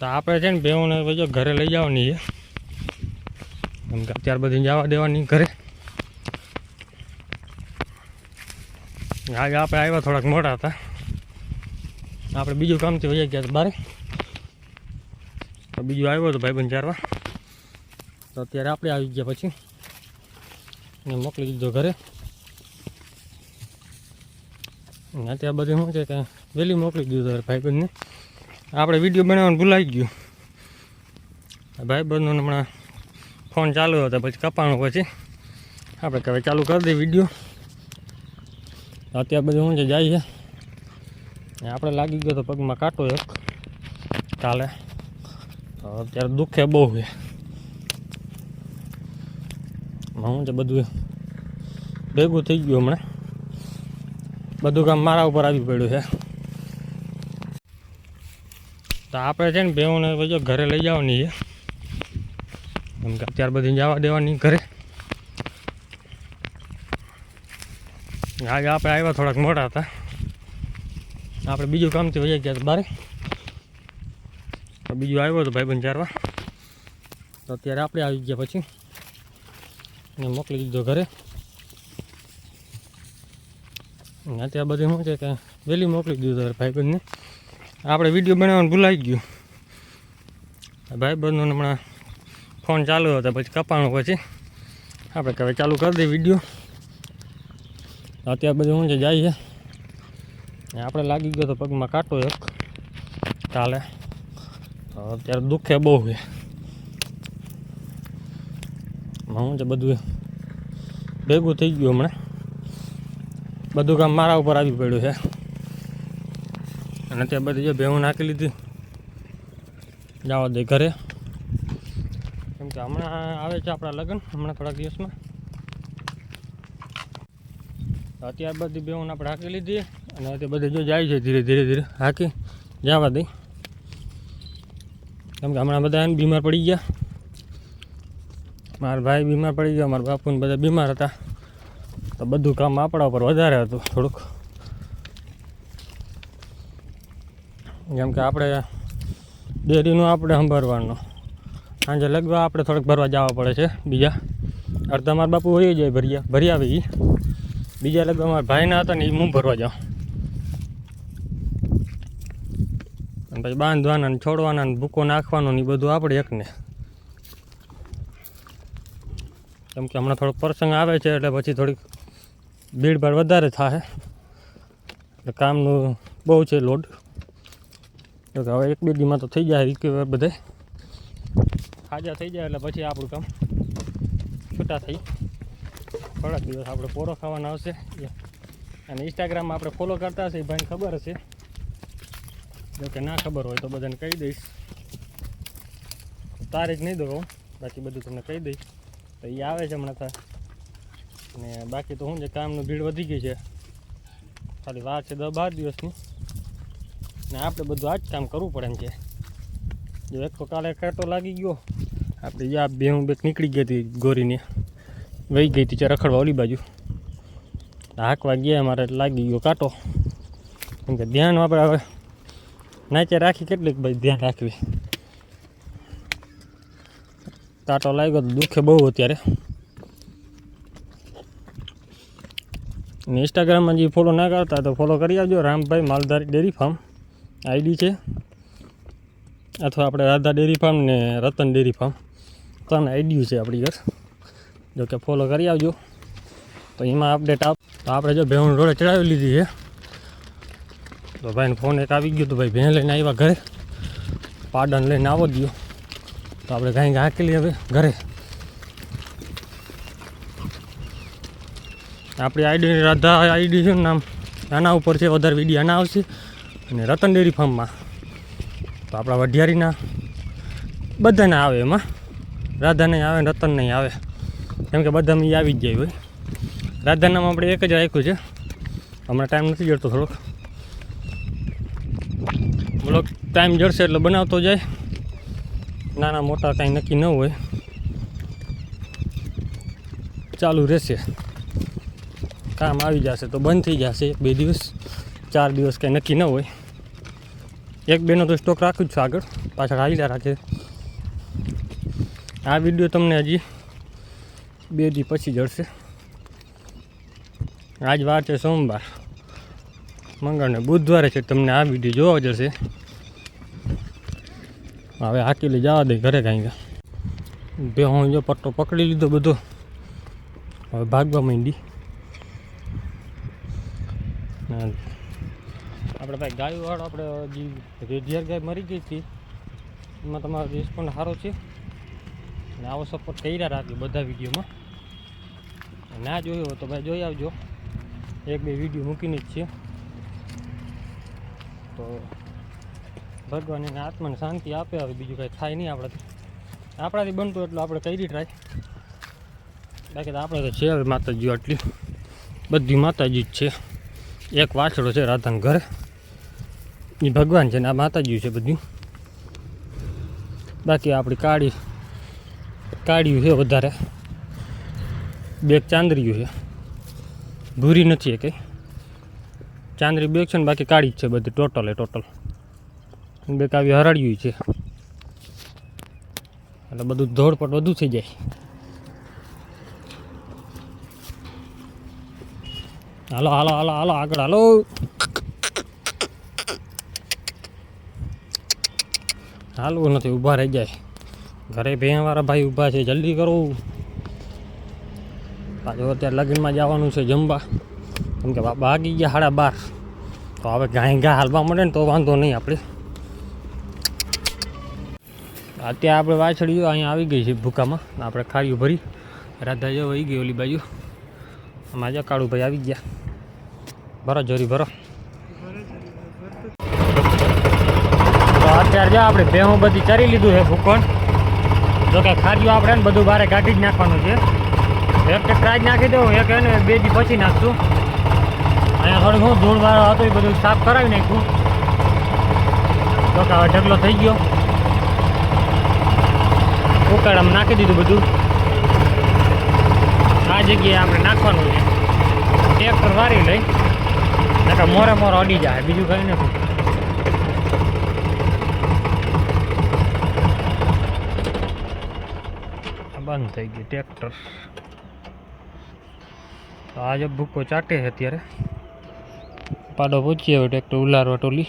તો આપણે છે ને બેઓને પછી ઘરે લઈ જવાની છે. કેમ કે અત્યાર બધી જવા દેવાની ઘરે. આજે આપણે આવ્યા થોડાક મોટા હતા. આપણે બીજું કામથી વહી ગયા બારે. બીજું આવ્યો હતો ભાઈબંધ ચારવા. તો અત્યારે આપણે આવી ગયા પછી. ને મોકલી દીધો ઘરે. અત્યારે બધું શું છે કે વહેલી મોકલી દીધો ભાઈબંધને. આપણે વીડિયો બનાવવાનું ભૂલાઈ ગયું. ભાઈ ભાઈબંધનો હમણાં ફોન ચાલુ હતો, પછી કપાણું પછી. આપણે કહેવાય ચાલુ કરી દઈએ વીડિયો. અત્યારે બધું હું છે જાય છે. આપણે લાગી ગયો તો પગમાં કાંટો એક કાલે. તો અત્યારે દુઃખે બહુ છે. હું છે બધું ભેગું થઈ ગયું હમણાં. બધું કામ મારા ઉપર આવી પડ્યું છે. તો આપણે છે ને બેઓને પછી ઘરે લઈ જવાની છે. એમ કે અત્યાર બધી જવા દેવાની ઘરે. આજે આપણે આવ્યા થોડાક મોટા હતા. આપણે બીજું કામથી વહી ગયા બારે. બીજું આવ્યો હતો ભાઈબંધ ચારવા. તો અત્યારે આપણે આવી ગયા પછી. ને મોકલી દીધો ઘરે. અત્યારે બધી શું છે કે વહેલી મોકલી દીધો ભાઈબંધને. આપણે વીડિયો બનાવવાનું ભૂલાઈ ગયું. ભાઈ ભાઈબંધનો હમણાં ફોન ચાલુ હતો, પછી કપાણું પછી. આપણે કહેવાય ચાલુ કરી દઈએ વીડિયો. અત્યારે બધું છે જાય છે. આપણે લાગી ગયો તો પગમાં કાંટો એક. તો અત્યારે દુઃખે બહુ છે. શું છે બધું ભેગું થઈ ગયું હમણાં. બધું કામ મારા ઉપર આવી પડ્યું છે. અને ત્યાં બધી જો ભેહું નાખી લીધી. જવા દે ઘરે. કેમ કે હમણાં આવે છે આપણા લગ્ન, હમણાં થોડાક દિવસમાં. અત્યાર બધી બેહું આપણે હાકી લીધી અને અત્યારે બધી જો જાય છે ધીરે ધીરે ધીરે હાકી. જવા દઈ કેમ કે હમણાં બધા બીમાર પડી ગયા. મારા ભાઈ બીમાર પડી ગયા, મારા બાપુને બધા બીમાર હતા. તો બધું કામ આપણા ઉપર વધારે હતું થોડુંક. જેમ કે આપણે ડેરીનું આપણે સંભાળવાનું સાંજે લગવા આપણે થોડુંક ભરવા જવા પડે છે બીજા. અડધા મારા બાપુ હોય જાય ભર્યા, ભરી આવે એ બીજા લગવા મારા ભાઈના હતા ને એ હું ભરવા જાઉં. અને પછી બાંધવાના ને છોડવાના ને ભૂકો નાખવાનો ને એ બધું આપણે એકને. કેમ કે હમણાં થોડોક પ્રસંગ આવે છે એટલે પછી થોડીક ભીડભાડ વધારે થાય એટલે કામનું બહુ છે લોડ. તો હવે એક બે દીમાં તો થઈ જાય રિકવર બધે. હાજા થઈ જાય એટલે પછી આપણું કામ છૂટા થઈ. થોડાક દિવસ આપણે પોરો ખાવાના આવશે. અને ઇન્સ્ટાગ્રામમાં આપણે ફોલો કરતા હશે એ ભાઈને ખબર હશે. જો કે ના ખબર હોય તો બધાને કહી દઈશ. તારીખ નહીં દઉં બાકી બધું તમને કહી દઈશ. તો એ આવે છે હમણાં થાય અને બાકી તો શું છે, કામનું ભીડ વધી ગઈ છે. ખાલી વાર છે દસ બાર દિવસની. ને આપણે બધું આ જ કામ કરવું પડે એમ છે જો એક તો કાલે કાંટો લાગી ગયો. આપણે યા બે હું બેક નીકળી ગઈ હતી ગોરીને. વહી ગઈ હતી રખડવા ઓલી બાજુ. હાંકવા ગયા મારે એટલે લાગી ગયો કાંટો. કેમ કે ધ્યાન આપણે હવે નાચે રાખી કેટલીક ભાઈ ધ્યાન રાખવી. કાંટો લાગ્યો તો દુઃખે બહુ અત્યારે. ને ઇન્સ્ટાગ્રામમાં જે ફોલો ના કરતા તો ફોલો કરી આવજો. Rambhai Maldhari dairy farm ID છે. અથવા આપણે રાધા ડેરી ફાર્મ ને રતન ડેરી ફાર્મ ત્રણ આઈડીઓ છે આપણી ઘર. જો કે ફોલો કરી આવજો. તો એમાં અપડેટ આપ તો આપણે જો ભેણ રોડે ચડાવી લીધી છે. તો ભાઈને ફોન એક આવી ગયો તો ભાઈ ભેણ લઈને આવ્યા ઘરે. પાડન લઈને આવો દો તો આપણે કાંઈ હાંકેલી હવે ઘરે. આપણી આઈડી રાધા આઈડી છે નામ આના ઉપર છે, વધારે વીડિયો આના આવશે. અને રતન ડેરી ફાર્મમાં. તો આપણા વઢિયારીના બધાને આવે એમાં. રાધા નહીં આવે રતન નહીં આવે. કેમ કે બધામાં એ આવી જ જાય હોય. રાધાનામાં આપણે એક જ રાખ્યું છે. હમણાં ટાઈમ નથી જડતો થોડોક. બ્લોગ ટાઈમ જડશે એટલે બનાવતો જાય. નાના મોટા કાંઈ નક્કી ન હોય. ચાલુ રહેશે. કામ આવી જશે તો બંધ થઈ જશે એક બે દિવસ. ચાર દિવસ કંઈ નક્કી ન હોય. એક બેનો તો સ્ટોક રાખું જ છું આગળ. પાછળ હાલ્યા રાખે આ વીડિયો તમને હજી બે દી પછી જડશે આજ વાર છે સોમવાર. મંગળને બુધવારે છે તમને આ વીડિયો જોવા જશે હવે હાકીલી જવા દે ઘરે કાંઈ બે હું જો પટ્ટો પકડી લીધો બધો. હવે ભાગવા માંડી. આપણે ભાઈ ગાયોવાળો, આપણે જે રેડિયર ગાય મરી ગઈ હતી, એમાં તમારો રિસ્પોન્ડ સારો છે. અને આવો સપોર્ટ કર્યા રાખજો બધા વિડીયોમાં. ના જોયો તો ભાઈ જોઈ આવજો. એક, બે વીડિયો મૂકીને જ છે. તો ભગવાન એને આત્માને શાંતિ આપે, હવે બીજું કાંઈ થાય નહીં આપણાથી. આપણાથી બનતું એટલું આપણે કરી ટ્રાય બાકી તો આપણે તો છે હવે માતાજી આટલી. બધી માતાજી જ છે. એક વાછડો છે રાધાના ઘરે. એ ભગવાન છે ને આ માતાજી છે બધું. બાકી આપણી કાળી, કાળિયું છે વધારે. બેગ ચાંદરીયું છે. ભૂરી નથી એ કંઈ. ચાંદરી બેગ છે ને બાકી કાળી જ છે બધી, ટોટલ એ ટોટલ. બેગ આવી હરાળ્યું છે. એટલે બધું ધોળપટ વધુ થઈ જાય. હાલો હાલો હાલો હાલો, આગળ હાલો. હાલવું નથી, ઊભા રહી જાય. ઘરે ભેંવાળા ભાઈ ઊભા છે, જલ્દી કરો. પાછું અત્યારે લગ્નમાં જવાનું છે જમવા. કેમ કે ભાગી ગયા સાડા બાર. તો હવે ગાય ગા હાલવા મળે ને તો વાંધો નહીં આપણે. અત્યારે આપણે વાછડીઓ અહીંયા આવી ગઈ છે ભૂકામાં. આપણે ખારીઓ ભરી. રાધા જો વહી ગઈ ઓલી બાજુ. જો કાળુભાઈ આવી ગયા. ભરો, જોરી ભરો. અત્યારે જો આપણે ભેહું બધી ચરી લીધું છે ભૂકોણ જો કે ખારીઓ આપણે ને બધું બારે કાઢી જ નાખવાનું છે. એક ટ્રેક્ટર જ નાખી દઉં, એક એને બે દી પછી નાખશું. અહીંયા થોડું શું ધૂળ વાળો હતો, એ બધું સાફ કરાવી નાખ્યું. તો કે હવે ઢગલો થઈ ગયો. ઉકાળામાં નાખી દીધું બધું. આ જગ્યાએ આપણે નાખવાનું છે. ટ્રેક્ટર વારી લઈ. નકર મોરે મોર અડી જાય, બીજું કંઈ નથી. બંધ થઈ ગયું ટ્રેક્ટર. તો આજે ભૂકો ચાટે છે અત્યારે. પાડો પહોંચીએ હવે ટ્રેક્ટર ઉલાડવા ટોલી.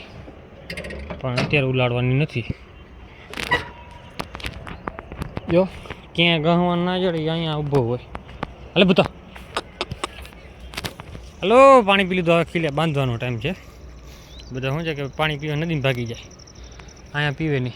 પણ અત્યારે ઉલાડવાની નથી. જો, ક્યાંય ગહવા ના જડે અહીંયા ઊભો હોય. હાલે ભૂતો. હલો, પાણી પી લીધું હવે ખીલે, બાંધવાનો ટાઈમ છે. બધા શું છે કે પાણી પીવા નદીમાં ભાગી જાય. અહીંયા પીવે નહીં.